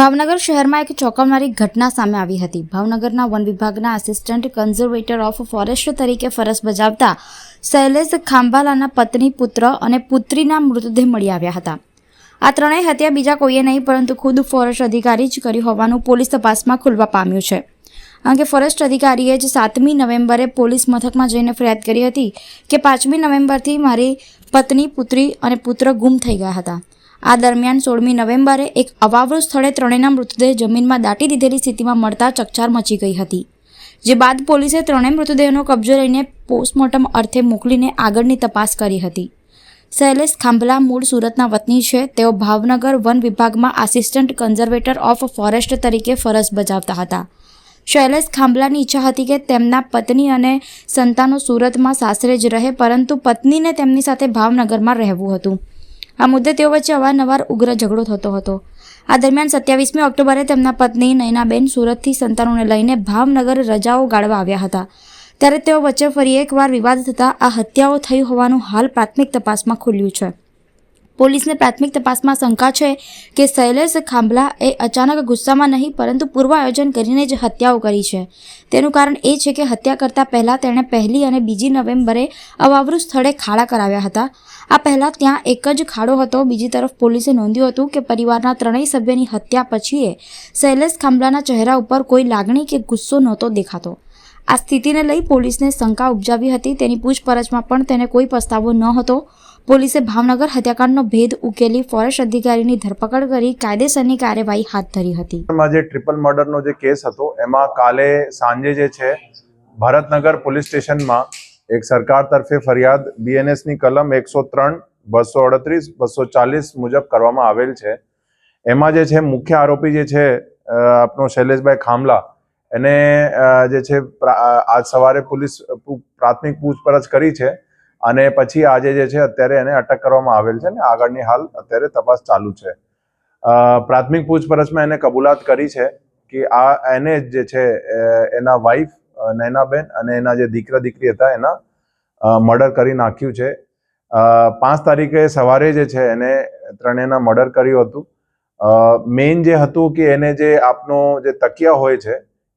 ભાવનગર શહેરમાં એક ચોંકાવનારી ઘટના સામે આવી હતી. ભાવનગરના વન વિભાગના આસિસ્ટન્ટ કન્ઝર્વેટર ઓફ ફોરેસ્ટ તરીકે ફરજ બજાવતા શૈલેષ ખાંભાલાના પત્ની, પુત્ર અને પુત્રીના મૃતદેહ મળી આવ્યા હતા. આ ત્રણેય હત્યા બીજા કોઈએ નહીં, પરંતુ ખુદ ફોરેસ્ટ અધિકારી જ કરી હોવાનું પોલીસ તપાસમાં ખુલવા પામ્યું છે. અંગે ફોરેસ્ટ અધિકારીએ જ સાતમી નવેમ્બરે પોલીસ મથકમાં જઈને ફરિયાદ કરી હતી કે પાંચમી નવેમ્બરથી મારી પત્ની, પુત્રી અને પુત્ર ગુમ થઈ ગયા હતા. આ દરમિયાન સોળમી નવેમ્બરે એક અવાવરૂ સ્થળે ત્રણેયના મૃતદેહ જમીનમાં દાટી દીધેલી સ્થિતિમાં મળતા ચકચાર મચી ગઈ હતી. જે બાદ પોલીસે ત્રણેય મૃતદેહનો કબજો લઈને પોસ્ટમોર્ટમ અર્થે મોકલીને આગળની તપાસ કરી હતી. શૈલેષ ખાંભલા મૂળ સુરતના વતની છે. તેઓ ભાવનગર વન વિભાગમાં આસિસ્ટન્ટ કન્ઝર્વેટર ઓફ ફોરેસ્ટ તરીકે ફરજ બજાવતા હતા. શૈલેષ ખાંભલાની ઈચ્છા હતી કે તેમના પત્ની અને સંતાનો સુરતમાં સાસરે જ રહે, પરંતુ પત્નીને તેમની સાથે ભાવનગરમાં રહેવું હતું. આ મુદ્દે તેઓ વચ્ચે અવારનવાર ઉગ્ર ઝઘડો થતો હતો. આ દરમિયાન સત્યાવીસમી ઓક્ટોબરે તેમના પત્ની નયનાબેન સુરતથી સંતાનોને લઈને ભાવનગર રજાઓ ગાળવા આવ્યા હતા. ત્યારે તેઓ વચ્ચે ફરી એકવાર વિવાદ થતાં આ હત્યાઓ થઈ હોવાનું હાલ પ્રાથમિક તપાસમાં ખુલ્યું છે. પોલીસને પ્રાથમિક તપાસમાં શંકા છે કે શૈલેષ ખાંભલા એ અચાનક ગુસ્સામાં નહીં, પરંતુ પૂર્વ આયોજન કરીને જ હત્યાઓ કરી છે. તેનું કારણ એ છે કે હત્યા કરતા પહેલાં તેણે પહેલી અને બીજી નવેમ્બરે અવાવૃત સ્થળે ખાડા કરાવ્યા હતા. આ પહેલાં ત્યાં એક જ ખાડો હતો. બીજી તરફ પોલીસે નોંધ્યું હતું કે પરિવારના ત્રણેય સભ્યની હત્યા પછીએ શૈલેષ ખાંભલાના ચહેરા ઉપર કોઈ લાગણી કે ગુસ્સો નહોતો દેખાતો. આ સ્થિતિને લઈ પોલીસને શંકા ઉપજાવી હતી. તેની પૂછપરછમાં પણ તેને કોઈ પસ્તાવો ન હતો પોલીસે ભાવનગર હત્યાકાંડનો ભેદ ઉકેલી ફોરેસ્ટ અધિકારીની ધરપકડ કરી કાયદેસરની કાર્યવાહી હાથ ધરી હતી. જે ટ્રિપલ મર્ડરનો જે કેસ હતો, એમાં કાલે સાંજે જે છે, ભરતનગર પોલીસ સ્ટેશનમાં એક સરકાર તરફે ફરિયાદ બીએનએસની કલમ એકસો ત્રણ, બસો અડત્રીસ, બસો ચાલીસ મુજબ કરવામાં આવેલ છે. એમાં જે છે, મુખ્ય આરોપી જે છે આપનો શૈલેષભાઈ ખામલા, એને જે છે આજ સવારે પોલીસ પ્રાથમિક પૂછપરછ કરી છે. અને પછી આજે જે છે, અત્યારે એને અટક કરવામાં આવેલ છે ને આગળની હાલ અત્યારે તપાસ ચાલુ છે. પ્રાથમિક પૂછપરછમાં એને કબૂલાત કરી છે કે આ એને જે છે એના વાઈફ નૈનાબેન અને એના જે દીકરા દીકરી હતા એના મર્ડર કરી નાખ્યું છે. પાંચ તારીખે સવારે જે છે, એને ત્રણેયના મર્ડર કર્યું હતું. મેઇન જે હતું કે એને જે આપનો જે તકિયા હોય છે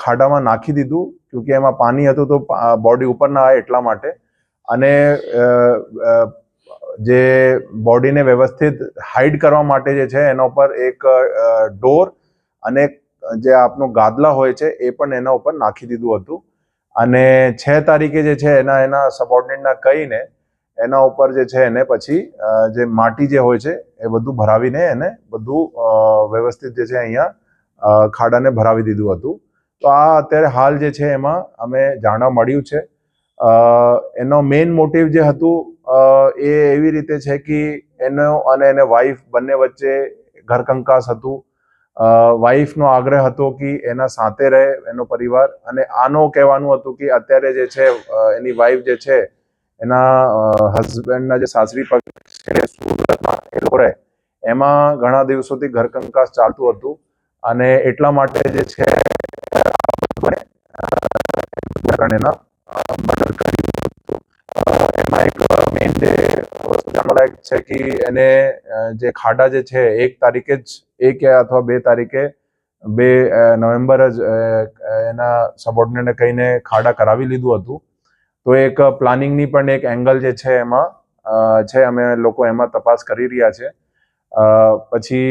ખાડામાં નાખી દીધું કેમકે એમાં પાણી હતું તો બોડી ઉપર ના આવે એટલા માટે. અને જે બોડીને વ્યવસ્થિત હાઈડ કરવા માટે જે છે, એના ઉપર એક ડોર અને જે આપનું ગાદલા હોય છે, એ પણ એના ઉપર નાખી દીધું હતું. અને છ તારીખે જે છે, એના એના સબોર્ડિનેટના કહીને એના ઉપર જે છે, એને પછી જે માટી જે હોય છે, એ બધું ભરાવીને એને બધું વ્યવસ્થિત જે છે, અહીંયા ખાડાને ભરાવી દીધું હતું. તો આ અત્યારે હાલ જે છે એમાં અમે જાણવા મળ્યું છે. એનો મેઇન મોટિવ જે હતું એ એવી રીતે છે કે એનો અને એને વાઈફ બંને વચ્ચે ઘરકંકાસ હતું. વાઈફનો આગ્રહ હતો કે એના સાથે રહે એનો પરિવાર અને આનો કહેવાનું હતું કે અત્યારે જે છે એની વાઈફ જે છે, એના હસબન્ડના જે સાસરી પક્ષ છે સુરતમાં એ રહે. એમાં ઘણા દિવસોથી ઘરકંકાસ ચાલતું હતું. અને એટલા માટે જે છે એમાં એક મેઇન જે છે કે એને જે ખાડા જે છે, એક તારીખે જ, એક અથવા બે તારીખે, બે નવેમ્બર જ એના સબોર્ડિનેટને કહીને ખાડા કરાવી લીધું હતું. તો એક પ્લાનિંગની પણ એક એંગલ જે છે એમાં છે, અમે લોકો એમાં તપાસ કરી રહ્યા છે. પછી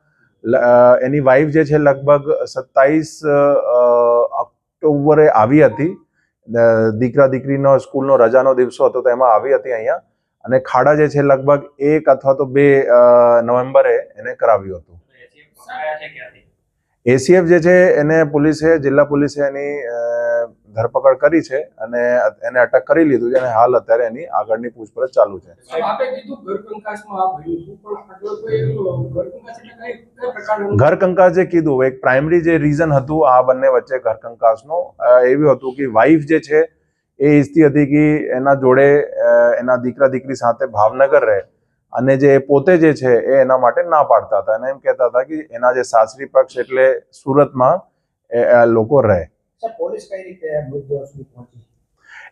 એની વાઈફ જે છે લગભગ સત્તાવીસ ઓક્ટોબરે આવી હતી. દીકરા દીકરીનો સ્કૂલનો રજાનો દિવસો હતો તો એમાં આવી હતી અહીંયા. અને ખાડા જે છે લગભગ એક અથવા તો બે નવેમ્બરે એને કરાવ્યું હતું. એસીએફ જે છે એને પોલીસે જિલ્લા પોલીસે એની ધરપકડ કરી છે અને એને અટક કરી લીધું છે અને હાલ અત્યારે એની આગળની પૂછપરછ ચાલુ છે. ઘર કંકાસ જે કીધું એક પ્રાઇમરી જે રીઝન હતું આ બંને વચ્ચે ઘર કંકાસનું એવું હતું કે વાઈફ જે છે એ ઈચ્છતી હતી કે એના જોડે એના દીકરા દીકરી સાથે ભાવનગર રહે અને જે પોતે જે છે એ એના માટે ના પાડતા હતા. અને એમ કહેતા હતા કે એના જે સાસરી પક્ષ એટલે સુરતમાં લોકો રહે.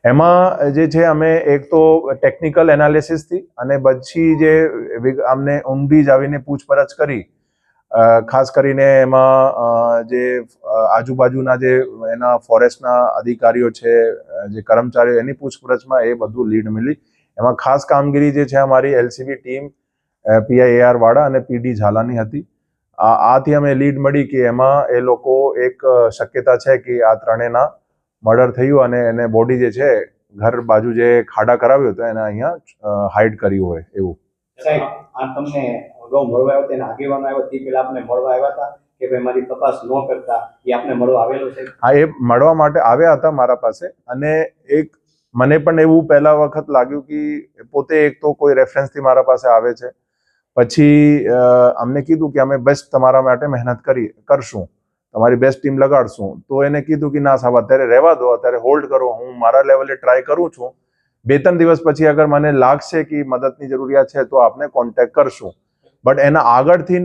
એમાં જે છે, અમે એક તો ટેકનિકલ એનાલિસિસથી અને પછી જે અમને ઊંડી જ આવીને પૂછપરછ કરી. ખાસ કરીને એમાં જે આજુબાજુના જે, એના ફોરેસ્ટના અધિકારીઓ છે જે કર્મચારીઓ, એની પૂછપરછમાં એ બધું લીડ મળી એમાં ખાસ કામગીરી જે છે, અમારી એલસીબી ટીમ પીઆઈએઆર વાળા અને પીડી ઝાલાની હતી. આથી અમે લીડ મળી કે એમાં એ લોકો એક શક્યતા છે કે આ ત્રણેયના મર્ડર થયું અને એને બોડી જે છે ઘર બાજુ જે ખાડા કરાવ્યો હતો એને અહીંયા હાઇડ કર્યું હોય એવું. સાહેબ આ તમને અગાઉ મળવા આવ્યો તેના આગેવાનો આવ્યો તે પેલા આપને મળવા આવ્યા હતા કે ભાઈ મારી તપાસ ન કરતા એ આપને મળવા આવેલો છે? હા એ મળવા માટે આવ્યા હતા મારા પાસે અને એક મને પણ એવું પહેલા વખત લાગ્યું કે પોતે એક તો કોઈ રેફરન્સથી મારા પાસે આવે છે. પછી અમને કીધું કે અમે બેસ્ટ તમારા માટે મહેનત કરી, કરશું. તમારી બેસ્ટ ટીમ લગાડશું. તો એને કીધું કે ના સાહેબ, અત્યારે રહેવા દો, અત્યારે હોલ્ડ કરો. હું મારા લેવલે ટ્રાય કરું છું. બે ત્રણ દિવસ પછી અગર મને લાગશે કે મદદની જરૂરિયાત છે, તો આપને કોન્ટેક્ટ કરશું. બટ એના આગળથી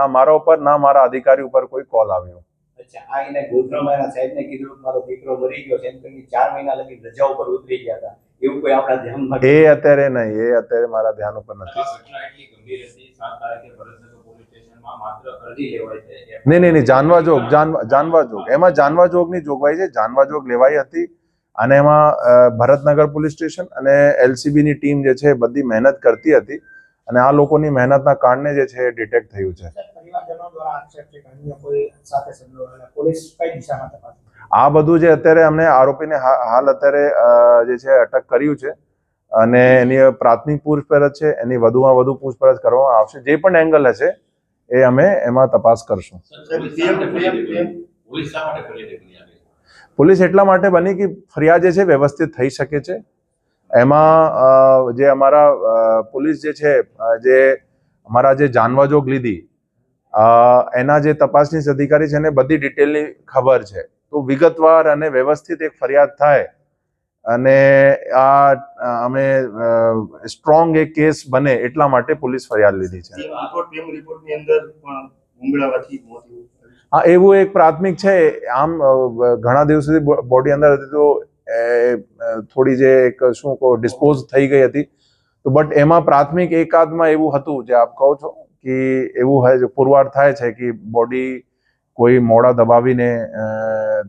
ના મારા ઉપર, ના મારા અધિકારી ઉપર કોઈ કોલ આવ્યો. અચ્છા, આ એને ગોત્રમાં સાહેબને કીધું મારો દીકરો મરી ગયો છે. એમ કરીને ચાર મહિના લગી રજા ઉપર ઉતરી ગયા હતા. એવું કોઈ આપણા ધ્યાનમાં એ અત્યારે નહીં એ અત્યારે મારા ધ્યાન ઉપર નથી. નહીં નહીં નહીં જાનવા જોગ જાનવા જાનવા જોગ. એમાં જાનવા જોગની જોગવાઈ છે જાનવા જોગ લેવાઈ હતી. અને એમાં ભરતનગર પોલીસ સ્ટેશન અને એલસીબીની ટીમ જે છે એ બધી મહેનત કરતી હતી. અને આ લોકોની મહેનતના કારણે જે છે એ ડિટેક્ટ થયું છે. પરિવારજનો દ્વારા આક્ષેપ છે કે અન્ય કોઈ સાથે સંડોવાયેલા પોલીસ કઈ દિશામાં તપાસ આ બધું જે અત્યારે અમને આરોપીને હા- હાલ અત્યારે જે છે અટક કર્યું છે અને એની પ્રાથમિક પૂછપરછ છે એની વધુમાં વધુ પૂછપરછ કરવામાં આવશે જે પણ એંગલ હશે એ અમે એમાં તપાસ કરશું. પોલીસ એટલા માટે બની કે ફરિયાદ જે છે વ્યવસ્થિત થઈ શકે છે. એમાં જે અમારા પોલીસ જે છે જે અમારા જે જાનવાજોગ લીધી એના જે તપાસની અધિકારી છે એને બધી ડિટેલની ખબર છે. તો વિગતવાર અને વ્યવસ્થિત એક ફરિયાદ થાય અને આ અમે સ્ટ્રોંગ એક કેસ બને એટલા માટે પોલીસ ફરિયાદ લીધી છે. હા એવું એક પ્રાથમિક છે. આમ ઘણા દિવસોથી બો- બોડી અંદર હતી તો થોડી જે એક શું કહો ડિસ્પોઝ થઈ ગઈ હતી. તો બટ એમાં પ્રાથમિક એકાદમાં એવું હતું જે આપ કહો છો કે એવું પુરવાર થાય છે કે બોડી કોઈ મોડા દબાવીને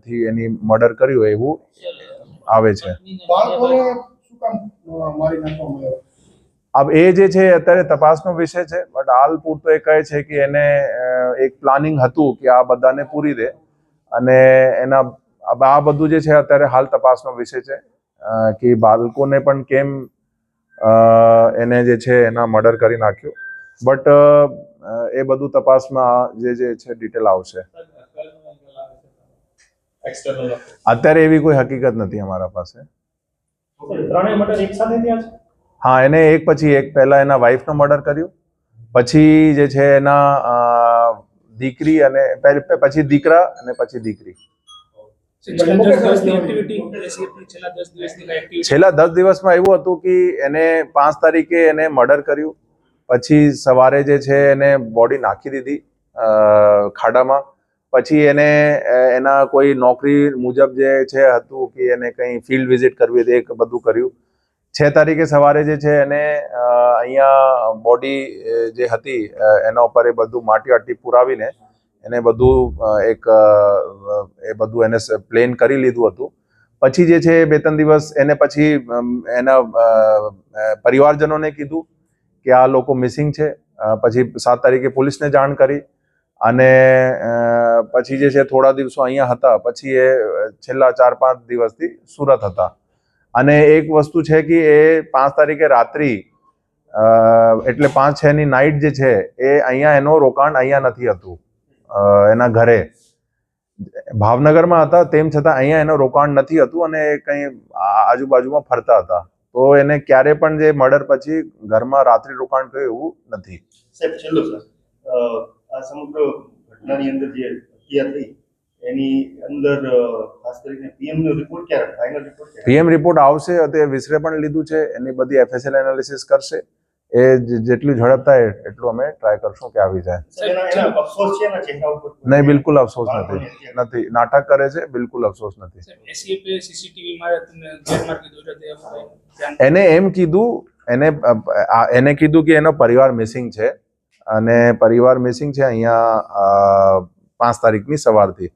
થી એની મર્ડર કર્યું એવું આવે છે. અબ એ જે છે અત્યારે તપાસનો વિષય છે બટ હાલ પૂરતો એ કહે છે કે એને એક પ્લાનિંગ હતું કે આ બધાને પૂરી દે. અને એના અબ આ બધું જે છે અત્યારે હાલ તપાસનો વિષય છે કે બાળકોને પણ કેમ એને જે છે એના મર્ડર કરી નાખ્યું. બટ એ બધું તપાસમાં જે જે છે ડિટેલ આવશે. અત્યારે એવી કોઈ હકીકત નથી અમારા પાસે. હા એને એક પછી એક. પહેલા એના વાઈફનો મર્ડર કર્યું. પછી જે છે એના દીકરી અને પછી દીકરા અને પછી દીકરી. છેલ્લા દસ દિવસમાં એવું હતું કે એને પાંચ તારીખે એને મર્ડર કર્યું. પછી સવારે જે છે એને બોડી નાખી દીધી ખાડામાં. પછી એને એના કોઈ નોકરી મુજબ જે છે હતું કે એને કંઈ ફિલ્ડ વિઝિટ કરવી હતી એ બધું કર્યું. છ તારીખે સવારે જે છે એને અહીંયા બોડી જે હતી એના ઉપર એ બધું માટી આટી પુરાવીને એને બધું એક એ બધું એને પ્લેન કરી લીધું હતું. પછી જે છે બે ત્રણ દિવસ એને પછી એના પરિવારજનોને કીધું કે આ લોકો મિસિંગ છે. પછી સાત તારીખે પોલીસને જાણ કરી અને પછી જે છે થોડા દિવસો અહીંયા હતા. પછી એ છેલ્લા ચાર પાંચ દિવસથી સુરત હતા. અને એક વસ્તુ છે કે એ પાંચ તારીખે રાત્રિ એટલે પાંચ છ ની નાઇટ જે છે એ અહીંયા એનો રોકાણ અહીંયા નથી હતું. એના ઘરે. ભાવનગરમાં હતા, તેમ છતાં અહીંયા એનું રોકાણ નથી હતું અને કંઈ આજુબાજુમાં ફરતા હતા. તો એને ક્યારે પણ જે મર્ડર પછી ઘરમાં રાત્રિ રોકાણ કર્યું એવું નથી. સાહેબ છેલ્લો સર આ સમગ્ર ઘટનાની અંદર જે હત્યા થઈ એની અંદર ખાસ કરીને પીએમ નો રિપોર્ટ ક્યારે ફાઇનલ રિપોર્ટ પીએમ રિપોર્ટ આવશે તે વિસરે પણ લીધું છે એની બધી એફએસએલ એનાલિસિસ કરશે. એ જે- જેટલું ઝડપ થાય એટલું અમે ટ્રાય કરશું કે આવી જાય. નહીં બિલકુલ અફસોસ નથી. નથી. નાટક કરે છે બિલકુલ અફસોસ નથી. એને એમ કીધું એને આ- એને કીધું કે એનો પરિવાર મિસિંગ છે. અને પરિવાર મિસિંગ છે અહીંયા પાંચ તારીખની સવારથી.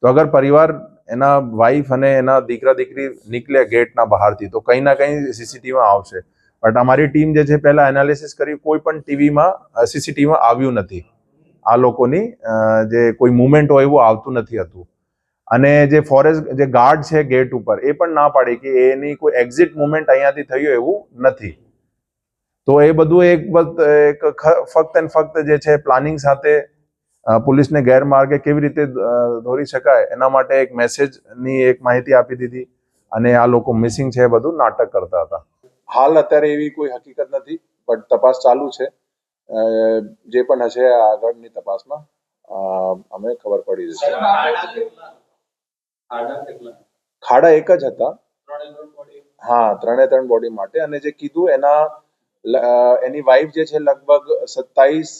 તો અગર પરિવાર એના વાઈફ અને એના દીકરા દીકરી નીકળે ગેટના બહારથી તો કંઈ ના કંઈ સીસીટીવીમાં આવશે. બટ અમારી ટીમ જે છે, પહેલા એનાલિસિસ કરી કોઈ પણ ટીવીમાં સીસીટીવીમાં આવ્યું નથી. આ લોકોની જે કોઈ મુવમેન્ટ હોય એવું આવતું નથી હતું. અને જે ફોરેસ્ટ જે ગાર્ડ છે ગેટ ઉપર, એ પણ ના પાડી કે એની કોઈ એક્ઝિટ મુવમેન્ટ અહીંયાથી થયું એવું નથી. તો એ બધું એક એક ફક્ત ને ફક્ત જે છે પ્લાનિંગ સાથે પોલીસને ગેરમાર્ગે કેવી રીતે દોરી શકાય, એના માટે એક મેસેજની એક માહિતી આપી દીધી. અને આ લોકો મિસિંગ છે બધું નાટક કરતા હતા. હાલ અત્યારે એવી કોઈ હકીકત નથી બટ તપાસ ચાલુ છે. જે પણ હશે આગળની તપાસમાં અમે ખબર પડી જશે. ખાડા એક જ હતા. હા, ત્રણે ત્રણ બોડી માટે. અને જે કીધું એના એની વાઈફ જે છે લગભગ સત્તાવીસ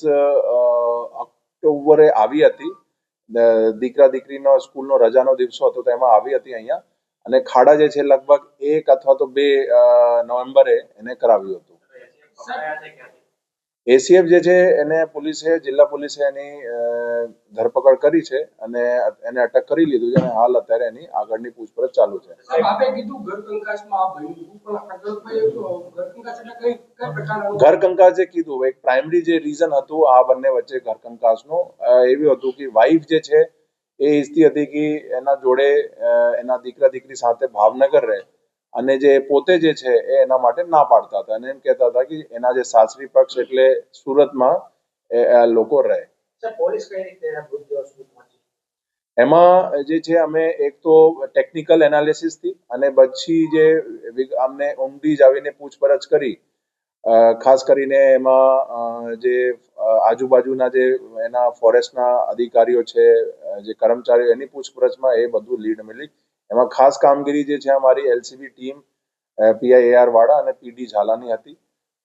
ઓક્ટોબરે આવી હતી. દીકરા દીકરીનો, સ્કૂલનો રજાનો દિવસો હતો, તો એમાં આવી હતી અહીંયા. અને ખાડા જે છે લગભગ એક અથવા તો બે નવેમ્બરે એને કરાવ્યું હતું. એસીએફ જે છે એને પોલીસે જિલ્લા પોલીસે એની ધરપકડ કરી છે અને એને અટક કરી લીધું છે અને હાલ અત્યારે એની આગળની પૂછપરછ ચાલુ છે. ઘર કંકાસ જે કીધું એક પ્રાઇમરી જે રીઝન હતું આ બંને વચ્ચે ઘર કંકાસનું એવું હતું કે વાઈફ જે છે એ ઈચ્છતી હતી કે એના જોડે એના દીકરા દીકરી સાથે ભાવનગર રહે અને જે પોતે જે છે એ એના માટે ના પાડતા હતા. અને એમ કહેતા હતા કે એના જે સાસરી પક્ષ એટલે સુરતમાં એ લોકો રહે. એમાં જે છે અમે એક તો ટેકનિકલ એનાલિસિસથી અને પછી જે અમને ઊંડી જ આવીને પૂછપરછ કરી. ખાસ કરીને એમાં જે આજુબાજુના જે એના ફોરેસ્ટના અધિકારીઓ છે જે કર્મચારીઓ એની પૂછપરછમાં એ બધું લીડ મળી. એમાં ખાસ કામગીરી જે છે અમારી એલસીબી ટીમ પીઆઈએઆર વાળા અને પીડી ઝાલાની હતી.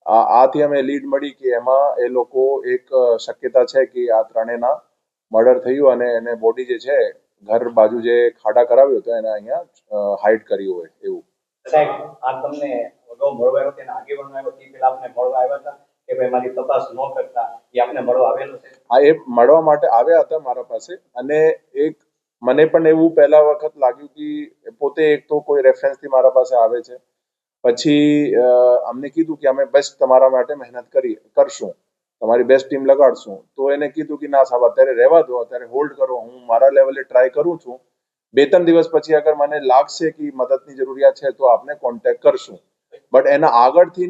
આથી અમે લીડ મળી કે એમાં એ લોકો એક શક્યતા છે કે આ ત્રણેયના મર્ડર થયું અને એને બોડી જે છે, ઘર બાજુ જે ખાડા કરાવ્યો હતો એને અહીંયા હાઈડ કર્યું હોય એવું. સાહેબ, આ તમને મળવા આવ્યો તેના આગેવાનો આવ્યો તે પેલા આપને મળવા આવ્યા હતા, કે ભાઈ મારી તપાસ ન કરતા, એ આપને મળવા આવેલો છે? આ એ મળવા માટે આવ્યા હતા મારા પાસે અને એક મને પણ એવું પહેલા વખત લાગ્યું કે પોતે એક તો કોઈ રેફરન્સથી મારા પાસે આવે છે. પછી અમને કીધું કે અમે બેસ્ટ તમારા માટે મહેનત કરી, કરશું. તમારી બેસ્ટ ટીમ લગાડશું. તો એને કીધું કે ના સાહેબ, અત્યારે રહેવા દો, અત્યારે હોલ્ડ કરો. હું મારા લેવલે ટ્રાય કરું છું. બે ત્રણ દિવસ પછી અગર મને લાગશે કે મદદની જરૂરિયાત છે, તો આપને કોન્ટેક્ટ કરશું. બટ એના આગળથી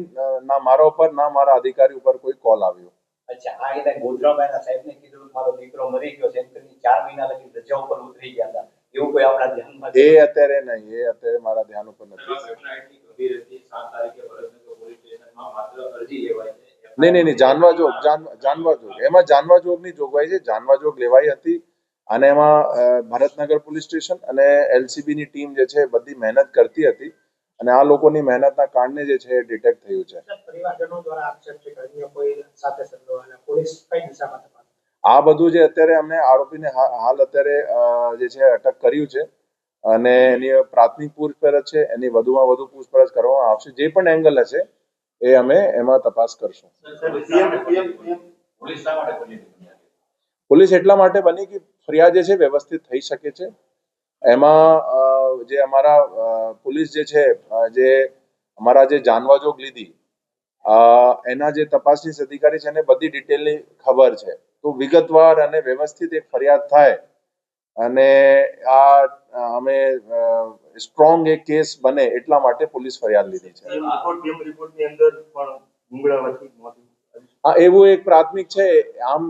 ના મારા ઉપર, ના મારા અધિકારી ઉપર કોઈ કોલ આવ્યો. અચ્છા આ એટલે ગોધરાભાઈના સાહેબને કીધું મારો દીકરો મરી ગયો છે. એમ કરીને ચાર મહિના લગી રજા ઉપર ઉતરી ગયા હતા. એવું કોઈ આપણા ધ્યાનમાં એ અત્યારે નહીં એ અત્યારે મારા ધ્યાન ઉપર નથી. ઘટના એટલી ગંભીર હતી. સાત તારીખે ભરતનગર પોલીસ સ્ટેશનમાં માત્ર અરજી લેવાય છે. નહીં નહીં નહીં જાનવા જોગ જાનવા જોગ. એમાં જાનવા જોગની જોગવાઈ છે. જાનવા જોગ લેવાઈ હતી. અને એમાં ભરતનગર પોલીસ સ્ટેશન અને એલસીબી ની ટીમ જે છે બધી મહેનત કરતી હતી. અને આ લોકોની મહેનતના કારણે જે છે એ ડિટેક્ટ થયું છે. પરિવારજનો દ્વારા આક્ષેપ છે કે અન્ય કોઈ સાથે સંડોવાયેલા પોલીસ કઈ દિશામાં તપાસ આ બધું જે અત્યારે અમને આરોપીને હાલ અત્યારે જે છે અટક કર્યું છે અને એની પ્રાથમિક પૂછપરછ છે એની વધુમાં વધુ પૂછપરછ કરવામાં આવશે. જે પણ એંગલ હશે એ અમે એમાં તપાસ કરશું? પોલીસ એટલા માટે બની કે ફરિયાદ જે છે વ્યવસ્થિત થઈ શકે છે. એમાં જે અમારા પોલીસ જે છે જે અમારા જે જાનવાજોગ લીધી એના જે તપાસની અધિકારી છે એને બધી ડિટેલની ખબર છે. તો વિગતવાર અને વ્યવસ્થિત એક ફરિયાદ થાય અને આ અમે સ્ટ્રોંગ એક કેસ બને એટલા માટે પોલીસ ફરિયાદ લીધી છે. હા એવું એક પ્રાથમિક છે. આમ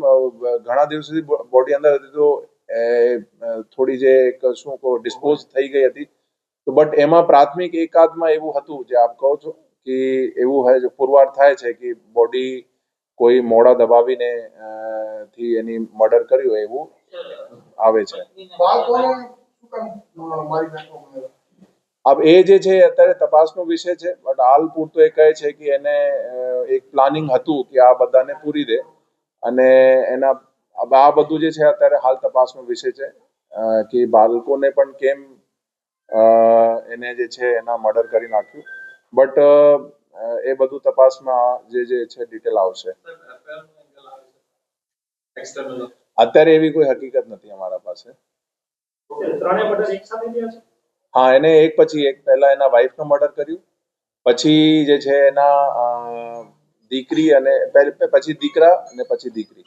ઘણા દિવસ સુધી બોડી અંદર હતી તો થોડી જે શું કહો ડિસ્પોઝ થઈ ગઈ હતી. તો બટ એમાં પ્રાથમિક એકાદમાં એવું હતું, જે આપ કહો છો કે એવું પુરવાર થાય છે કે બોડી કોઈ મોડા દબાવીને થી એની મર્ડર કર્યું એવું આવે છે. अब એ જે છે, અત્યારે તપાસનો વિષય છે બટ હાલ પૂરતો એ કહે છે કે એને એક પ્લાનિંગ હતું કે આ બધાને પૂરી દે અને એના આ બધું જે છે અત્યારે હાલ તપાસનો વિષય છે. કે બાળકોને પણ કેમ એને જે છે એના મર્ડર કરી નાખ્યું. બટ એ બધું તપાસમાં જે જે છે ડિટેલ આવશે. અત્યારે એવી કોઈ હકીકત નથી અમારા પાસે. હા એને એક પછી એક પહેલા એના વાઈફનું મર્ડર કર્યું. પછી જે છે એના દીકરી અને પછી દીકરા અને પછી દીકરી.